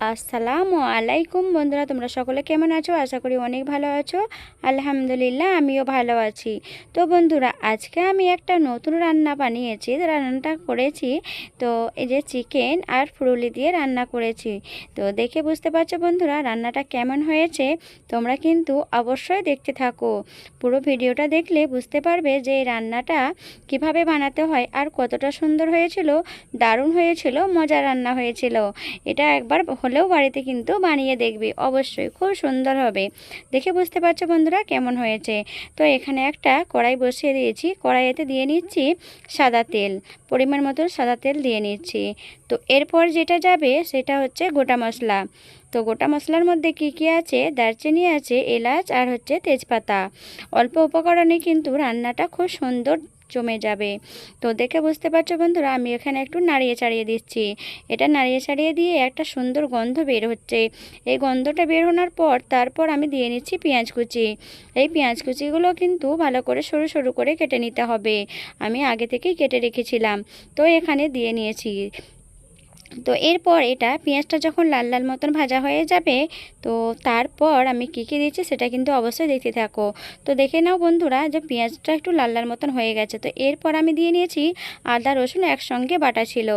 আসসালামু আলাইকুম বন্ধুরা, তোমরা সকলে কেমন আছো? আশা করি অনেক ভালো আছো। আলহামদুলিল্লাহ, আমিও ভালো আছি। তো বন্ধুরা, আজকে আমি একটা নতুন রান্না বানিয়েছি, রান্নাটা করেছি। তো এই যে চিকেন আর ফুরুলি দিয়ে রান্না করেছি। তো দেখে বুঝতে পারছ বন্ধুরা, রান্নাটা কেমন হয়েছে? তোমরা কিন্তু অবশ্যই দেখতে থাকো। পুরো ভিডিওটা দেখলে বুঝতে পারবে যে এই রান্নাটা কীভাবে বানাতে হয় আর কতটা সুন্দর হয়েছিল, দারুণ হয়েছিল মজা রান্না হয়েছিল। এটা একবার হলেও বাড়িতে কিন্তু বানিয়ে দেখবি। অবশ্যই খুব সুন্দর হবে। দেখে বুঝতে পারছ বন্ধুরা কেমন হয়েছে? তো এখানে একটা কড়াই বসিয়ে দিয়েছি। কড়াইতে দিয়ে নিচ্ছি সাদা তেল। পরিমাণ মতো সাদা তেল দিয়ে নিচ্ছি। তো এরপর যেটা যাবে সেটা হচ্ছে গোটা মশলা। তো গোটা মশলার মধ্যে কি কি আছে? দারচিনি আছে, এলাচ আর হচ্ছে তেজপাতা। অল্প উপকরণে কিন্তু রান্নাটা খুব সুন্দর জমে যাবে। তো দেখে বুঝতে পারছ বন্ধুরা, আমি এখানে একটু নাড়িয়ে চাড়িয়ে দিচ্ছি। এটা নাড়িয়ে চাড়িয়ে দিয়ে একটা সুন্দর গন্ধ বের হচ্ছে। এই গন্ধটা বের হওয়ার পর তারপর আমি দিয়ে নিচ্ছি পেঁয়াজ কুচি। এই পেঁয়াজ কুচিগুলো কিন্তু ভালো করে সরু সরু করে কেটে নিতে হবে। আমি আগে থেকেই কেটে রেখেছিলাম। তো এখানে দিয়ে নিয়েছি। তো এরপর এটা পেঁয়াজটা যখন লাল লাল মতন ভাজা হয়ে যাবে, তো তারপর আমি কী কী দিচ্ছি সেটা কিন্তু অবশ্যই দেখতে থাকো। তো দেখে নাও বন্ধুরা যে পেঁয়াজটা একটু লাল লাল মতন হয়ে গেছে। তো এরপর আমি দিয়ে নিয়েছি আদা, রসুন একসঙ্গে বাটা ছিল।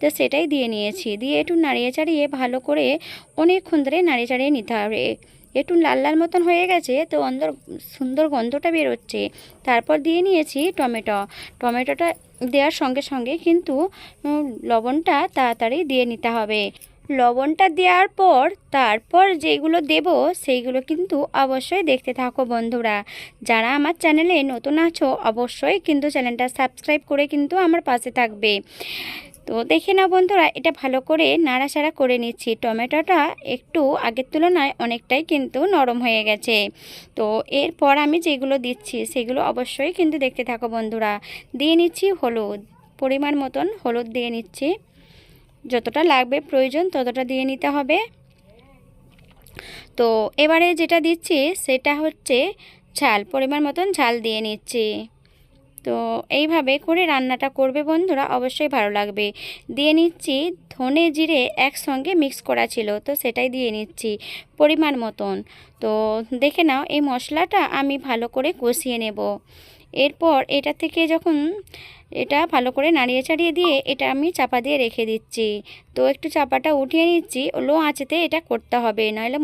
তো সেটাই দিয়ে নিয়েছি। দিয়ে একটু নাড়িয়ে চাড়িয়ে ভালো করে অনেকক্ষণ ধরে নাড়িয়ে চাড়িয়ে নিতে হবে। একটু লাল লাল মতন হয়ে গেছে, তো অন্দর, সুন্দর গন্ধটা বেরোচ্ছে। তারপর দিয়ে নিয়েছি টমেটো। টমেটোটা দেওয়ার সঙ্গে সঙ্গে কিন্তু লবণটা তাড়াতাড়ি দিয়ে নিতে হবে। লবণটা দেওয়ার পর, তারপর যেগুলো দেব, সেইগুলো কিন্তু অবশ্যই দেখতে থাকো বন্ধুরা। যারা আমার চ্যানেলে নতুন আছো, অবশ্যই কিন্তু চ্যানেলটা সাবস্ক্রাইব করে কিন্তু আমার পাশে থাকবে। তো দেখে না বন্ধুরা, এটা ভালো করে নাড়াচাড়া করে নিচ্ছি। টমেটোটা একটু আগের তুলনায় অনেকটাই কিন্তু নরম হয়ে গেছে। তো এরপর আমি যেগুলো দিচ্ছি, সেগুলো অবশ্যই কিন্তু দেখতে থাকো বন্ধুরা। দিয়ে নিচ্ছি হলুদ, পরিমাণ মতন হলুদ দিয়ে নিচ্ছি। যতটা লাগবে প্রয়োজন ততটা দিয়ে নিতে হবে। তো এবারে যেটা দিচ্ছি, সেটা হচ্ছে ঝাল, পরিমাণ মতন ঝাল দিয়ে নিচ্ছি। তো এইভাবে করে রান্নাটা করবে বন্ধুরা, অবশ্যই ভালো লাগবে। দিয়ে নিচ্ছি ধনে জিরে একসঙ্গে মিক্স করা ছিল, তো সেটাই দিয়ে নিচ্ছি পরিমাণ মতন। তো দেখে নাও এই মশলাটা আমি ভালো করে কষিয়ে নেব। এরপর এটা থেকে যখন এটা ভালো করে নাড়িয়ে চাড়িয়ে দিয়ে এটা আমি চাপা দিয়ে রেখে দিচ্ছি। তো একটু চাপাটা উঠিয়ে নিচ্ছি, লো আঁচেতে এটা করতে হবে। নইলে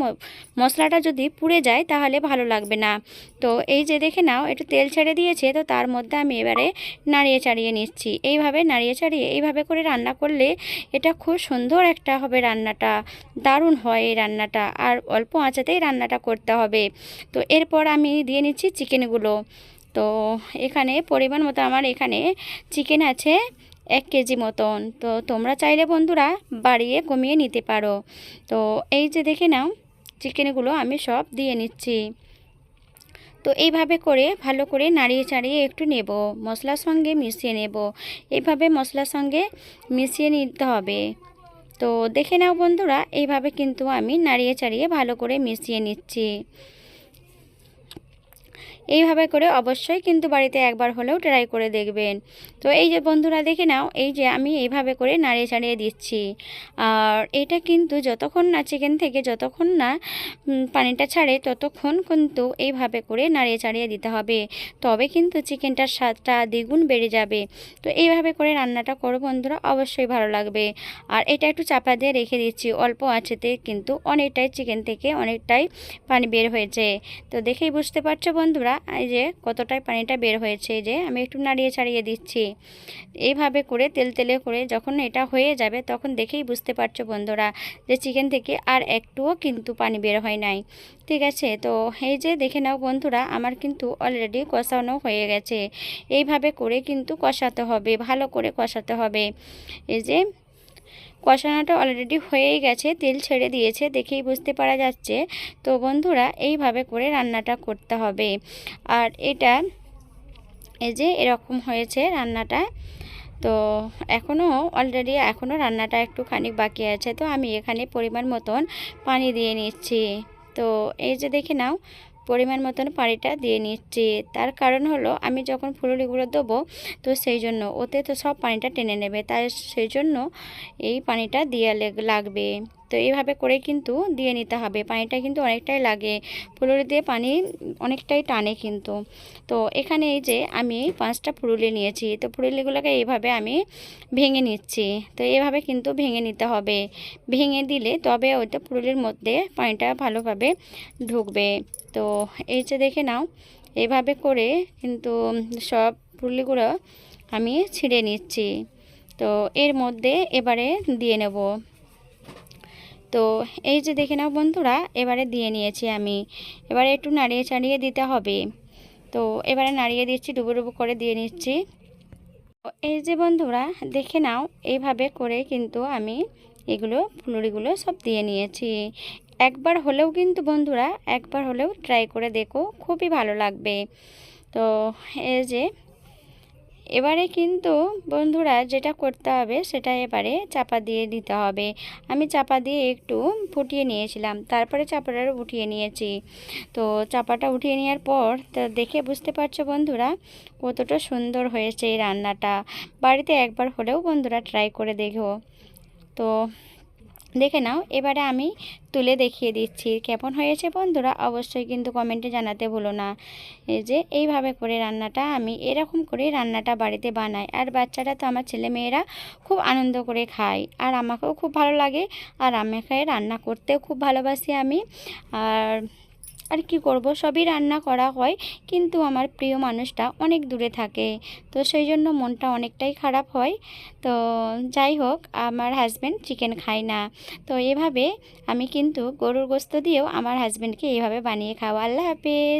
মশলাটা যদি পুড়ে যায় তাহলে ভালো লাগবে না। তো এই যে দেখে নাও, একটু তেল ছেড়ে দিয়েছে, তো তার মধ্যে আমি এবারে নাড়িয়ে চাড়িয়ে নিচ্ছি। এইভাবে নাড়িয়ে চাড়িয়ে এইভাবে করে রান্না করলে এটা খুব সুন্দর একটা হবে রান্নাটা। দারুণ হয় এই রান্নাটা। আর অল্প আঁচাতেই রান্নাটা করতে হবে। তো এরপর আমি দিয়ে নিচ্ছি চিকেনগুলো। তো এখানে পরিমাণ মতো আমার এখানে চিকেন আছে এক কেজি মতন। তো তোমরা চাইলে বন্ধুরা বাড়িয়ে কমিয়ে নিতে পারো। তো এই যে দেখে নাও, চিকেনগুলো আমি সব দিয়ে নিচ্ছি। তো এইভাবে করে ভালো করে নাড়িয়ে চাড়িয়ে একটু নেব, মশলার সঙ্গে মিশিয়ে নেব। এইভাবে মশলার সঙ্গে মিশিয়ে নিতে হবে। তো দেখে নাও বন্ধুরা, এইভাবে কিন্তু আমি নাড়িয়ে চাড়িয়ে ভালো করে মিশিয়ে নিচ্ছি। এইভাবে করে অবশ্যই কিন্তু বাড়িতে একবার হলেও ট্রাই করে দেখবেন। তো এই যে বন্ধুরা, দেখে নাও, এই যে আমি এইভাবে করে নাড়িয়ে চাড়িয়ে দিচ্ছি। আর এটা কিন্তু যতক্ষণ না চিকেন থেকে যতক্ষণ না পানিটা ছাড়ে, ততক্ষণ কিন্তু এইভাবে করে নাড়িয়ে চাড়িয়ে দিতে হবে। তবে কিন্তু চিকেনটার স্বাদটা দ্বিগুণ বেড়ে যাবে। তো এইভাবে করে রান্নাটা করো বন্ধুরা, অবশ্যই ভালো লাগবে। আর এটা একটু চাপা দিয়ে রেখে দিচ্ছি, অল্প আছেতে কিন্তু অনেকটাই চিকেন থেকে অনেকটাই পানি বের হয়েছে। তো দেখেই বুঝতে পারছ বন্ধুরা বন্ধুরা এই যে কতটাই পানিটা বের হয়েছে যে আমি একটু নাড়িয়ে ছাড়িয়ে দিচ্ছি। এইভাবে করে তেল তেলে করে যখন এটা হয়ে যাবে তখন দেখেই বুঝতে পারছ বন্ধুরা যে চিকেন থেকে আর একটুও কিন্তু পানি বের হয় নাই। ঠিক আছে? তো এই যে দেখে নাও বন্ধুরা, আমার কিন্তু অলরেডি কষানো হয়ে গেছে। এইভাবে করে কিন্তু কষাতে হবে, ভালো করে কষাতে হবে। এই যে কষানোটা অলরেডি হয়েই গেছে, তেল ছেড়ে দিয়েছে, দেখেই বুঝতে পারা যাচ্ছে। তো বন্ধুরা, এইভাবে করে রান্নাটা করতে হবে। আর এটা, এই যে এরকম হয়েছে রান্নাটা, তো এখনও অলরেডি এখনও রান্নাটা একটু খানিক বাকি আছে। তো আমি এখানে পরিমাণ মতন পানি দিয়ে নিচ্ছি। তো এই যে দেখে নাও পরিমাণ মতন পানিটা দিয়ে নিচ্ছি। তার কারণ হলো, আমি যখন ফুলগুলো দেবো, তো সেই জন্য ওতে তো সব পানিটা টেনে নেবে। তাই সেই জন্য এই পানিটা দিয়ে লাগবে। তো এইভাবে করে কিন্তু দিয়ে নিতে হবে। পানিটা কিন্তু অনেকটাই লাগে। ফুলুরি দিয়ে পানি অনেকটাই টানে কিন্তু। তো এখানে এই যে আমি পাঁচটা ফুলুলি নিয়েছি। তো ফুলুলিগুলোকে এইভাবে আমি ভেঙে নিচ্ছি। তো এইভাবে কিন্তু ভেঙে নিতে হবে। ভেঙে দিলে তবে ওইটা ফুলুলির মধ্যে পানিটা ভালোভাবে ঢুকবে। তো এই যে দেখে নাও, এভাবে করে কিন্তু সব ফুললিগুলো আমি ছিঁড়ে নিচ্ছি। তো এর মধ্যে এবারে দিয়ে নেব। তো এই যে দেখে নাও বন্ধুরা, এবারে দিয়ে নিয়েছি আমি। এবারে একটু নাড়িয়ে চাড়িয়ে দিতে হবে। তো এবারে নাড়িয়ে দিচ্ছি ডুবো ডুবো করে দিয়ে নিচ্ছি। এই যে বন্ধুরা, দেখে নাও, এইভাবে করে কিন্তু আমি এগুলো, ফুলুরিগুলো সব দিয়ে নিয়েছি। একবার হলেও কিন্তু বন্ধুরা, একবার হলেও ট্রাই করে দেখো, খুবই ভালো লাগবে। তো এই যে এবারে কিন্তু বন্ধুরা যেটা করতে হবে সেটা এবারে চাপা দিয়ে দিতে হবে। আমি চাপা দিয়ে একটু ফুটিয়ে নিয়েছিলাম, তারপরে চাপাটা উঠিয়ে নিয়েছি। তো চাপাটা উঠিয়ে নেওয়ার পর দেখে বুঝতে পারছ বন্ধুরা কতটা সুন্দর হয়েছে এই রান্নাটা। বাড়িতে একবার হলেও বন্ধুরা ট্রাই করে দেখো। তো দেখে নাও, এবারে আমি তুলে দেখিয়ে দিচ্ছি। কেমন হয়েছে বন্ধুরা? অবশ্যই কিন্তু কমেন্টে জানাতে ভুলো না। যে, এইভাবে করে রান্নাটা আমি এরকম করে রান্নাটা বাড়িতে বানাই। আর বাচ্চারা তো আমার ছেলে মেয়েরা খুব আনন্দ করে খায়। আর আমাকেও খুব ভালো লাগে। আর আমাকে রান্না করতেও খুব ভালোবাসি আমি। আর আর কি করব? সবই রান্না করা হয়, কিন্তু আমার প্রিয় মানুষটা অনেক দূরে থাকে। তো সেই জন্য মনটা অনেকটাই খারাপ হয়। তো যাই হোক, আমার হাজব্যান্ড চিকেন খায় না। তো এভাবে আমি কিন্তু গরুর গোস্ত দিয়েও আমার হাজব্যান্ডকে এইভাবে বানিয়ে খাওয়া। আল্লাহ হাফেজ।